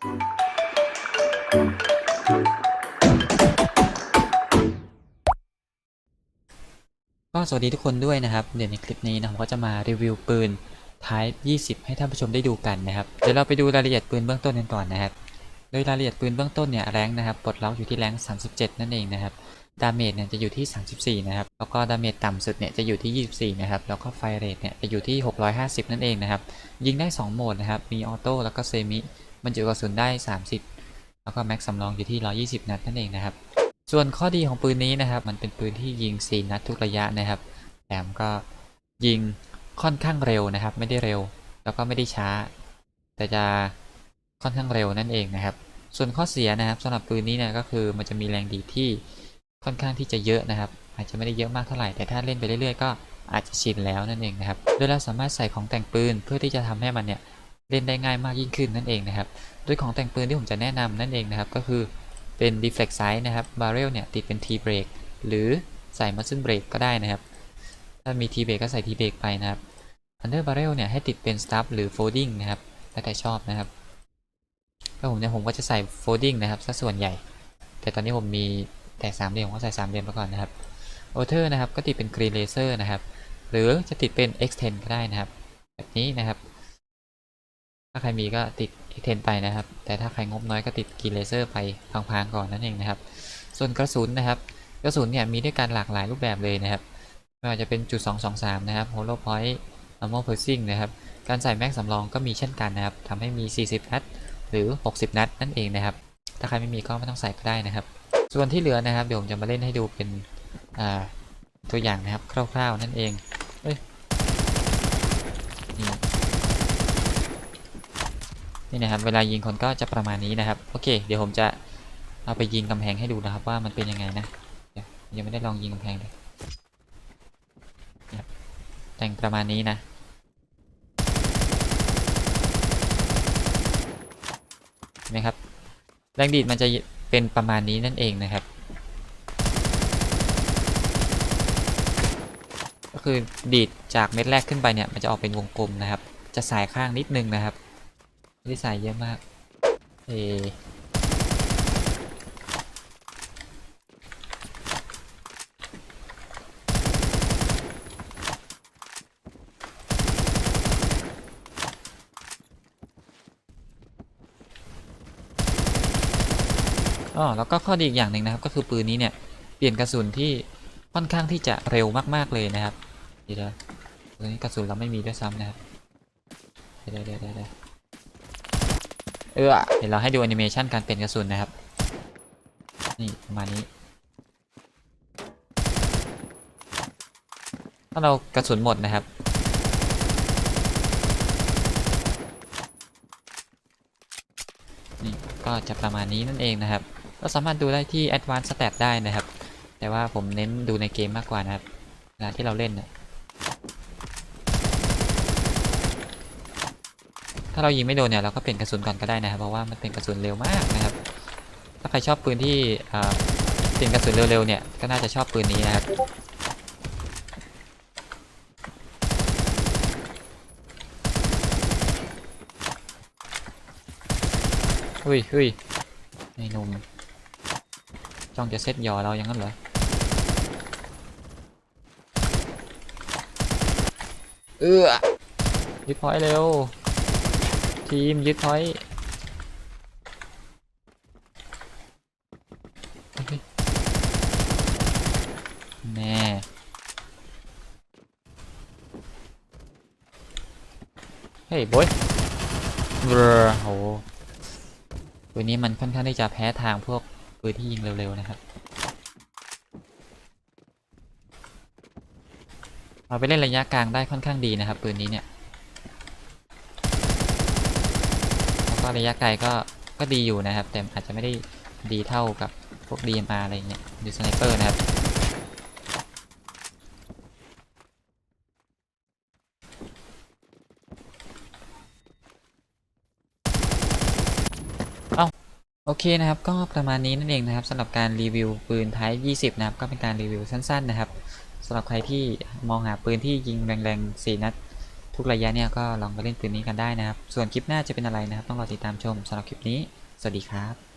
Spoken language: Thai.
ก็สวัสดีทุกคนด้วยนะครับ เดี๋ยวในคลิปนี้นะผมก็จะมารีวิวปืน Type 20 ให้ท่านผู้ชมได้ดูกันนะครับ เดี๋ยวเราไปดูรายละเอียดปืนเบื้องต้นกันก่อนนะครับ โดยรายละเอียดปืนเบื้องต้นเนี่ยแรงนะครับปลดล็อกอยู่ที่แรง 37 นั่นเองนะครับ ดาเมจเนี่ยจะอยู่ที่ 34 นะครับ แล้วก็ดาเมจต่ำสุดเนี่ยจะอยู่ที่ 24 นะครับ แล้วก็ไฟเรทเนี่ยจะอยู่ที่ 650 นั่นเองนะครับ ยิงได้ 2 โหมดนะครับ มีออโต้แล้วก็เซมิ บรรจุกระสุนได้ 30 แล้วก็แม็กซ์สำรองอยู่ที่ 120 นัดนั่นเองนะครับ ส่วนข้อดีของปืนนี้นะครับ มันเป็นปืนที่ยิง 4 นัดทุกระยะนะครับแถมก็ยิงค่อนข้างเร็วนะครับ ไม่ได้เร็ว แล้วก็ไม่ได้ช้า แต่จะค่อนข้างเร็วนั่นเองนะครับ ส่วนข้อเสียนะครับสำหรับปืนนี้เนี่ยก็คือมันจะมีแรงดีที่ค่อนข้างที่จะเยอะนะครับ อาจจะไม่ได้เยอะมากเท่าไหร่แต่ถ้าเล่นไปเรื่อยๆก็อาจจะชินแล้วนั่นเองนะครับ โดยเราสามารถใส่ของแต่งปืนเพื่อที่จะทำให้มันเนี่ย เล่นได้ง่ายมากยิ่งขึ้นนั่นเองนะครับโดยของแต่งปืนที่ผมจะแนะนำนั่นเองนะครับ ก็คือเป็น deflect size นะครับ barrel เนี่ยติดเป็น T brake หรือใส่ muzzle brake ก็ได้นะครับ ถ้ามี T brake ก็ใส่ T brake ไปนะครับ under barrel เนี่ยให้ติดเป็น stub หรือ folding นะครับแล้วแต่ชอบนะครับก็ผมเนี่ยผมก็จะใส่ folding นะครับซะส่วนใหญ่ แต่ตอนนี้ผมมีแต่สามเหลี่ยมก็ใส่สามเหลี่ยมไปก่อนนะครับ outer นะครับก็ติดเป็น green laser นะครับ หรือจะติดเป็น extend ก็ได้นะครับ แบบนี้นะครับ ถ้าใครมีก็ติด extend ไปนะครับ แต่ถ้าใครงบน้อยก็ติด green laser ไปพางๆก่อนนั่นเองนะครับ ส่วนกระสุนนะครับ กระสุนเนี่ยมีด้วยกันหลากหลายรูปแบบเลยนะครับ ไม่ว่าจะเป็นจุด223 นะครับ hollow point normal piercing นะครับ การใส่แม็กสำรองก็มีเช่นกันนะครับทำให้มี 40 นัด หรือ 60 นัดนั่นเองนะครับ ถ้าใครไม่มีก็ไม่ต้องใส่ก็ได้นะครับ ส่วนที่เหลือนะครับ เดี๋ยวผมจะมาเล่นให้ดูเป็นตัวอย่างนะครับ คร่าวๆนั่นเองเอ้ยนี่ นี่นะครับเวลายิงคนก็จะประมาณนี้นะครับโอเค เดี๋ยวผมจะเอาไปยิงกำแพงให้ดูนะครับว่ามันเป็นยังไงนะยังไม่ได้ลองยิงกำแพงเลยแต่งประมาณนี้นะเห็นไหมครับแรงดีดมันจะเป็นประมาณนี้นั่นเองนะครับ ก็คือดีดจากเม็ดแรกขึ้นไปเนี่ยมันจะออกเป็นวงกลมนะครับ จะสายข้างนิดนึงนะครับ ไม่ได้สายเยอะมาก เออ๋อแล้วก็ข้อดีอีกอย่างหนึ่งนะครับ ก็คือปืนนี้เนี่ยเปลี่ยนกระสุนที่ค่อนข้างที่จะเร็วมากๆเลยนะครับ เดี๋ยวนะตัวนี้กระสุนเราไม่มีด้วยซ้ำนะครับ เดี๋ยวเดี๋ยวเดี๋ยว เดี๋ยวเออเดี๋ยวเราให้ดูแอนิเมชันการเปลี่ยนกระสุนนะครับ นี่ประมาณนี้ ถ้าเรากระสุนหมดนะครับ นี่ก็จะประมาณนี้นั่นเองนะครับก็สามารถดูได้ที่ Advanced Stat ได้นะครับ แต่ว่าผมเน้นดูในเกมมากกว่านะครับเวลาที่เราเล่นนี่ยาเรายิงไม่โดนเนี่ยเราก็เปลี่ยนกระสุนก่อนก็ได้นะครับเพราะว่ามันเป็นกระสุนเร็วมากนะครับ ถ้าใครชอบปืนที่เปลี่ยนกระสุนเร็วๆเนี่ยก็น่าจะชอบปืนนี้นะครับเฮ้ยเฮ้ยไอ้นุ่มจ้องจะเซตยอเราอย่างนั้นเหรอเออยึดพอยเร็ว ทีมยึดพอยต์เฮ้ยแน่เฮ้ยบอยเบรอโหปืนนี้มันค่อนข้างที่จะแพ้ทางพวกปืนที่ยิงเร็ว ๆ นะครับ เอาไปเล่นระยะกลางได้ค่อนข้างดีนะครับปืนนี้เนี่ย แล้วก็ ระยะไกลก็ก็ดีอยู่นะครับ แต่อาจจะไม่ได้ดีเท่ากับพวก DMR อะไรเงี้ยหรือสไนเปอร์นะครับโอเคนะครับก็ประมาณนี้นั่นเองนะครับสำหรับการรีวิวปืน Type 20 นะครับก็เป็นการรีวิวสั้นๆนะครับสำหรับใครที่มองหาปืนที่ยิงแรงๆ4นัด ทุกระยะเนี่ยก็ลองไปเล่นปืนนี้กันได้นะครับ ส่วนคลิปหน้าจะเป็นอะไรนะครับ ต้องรอติดตามชมสำหรับคลิปนี้ สวัสดีครับ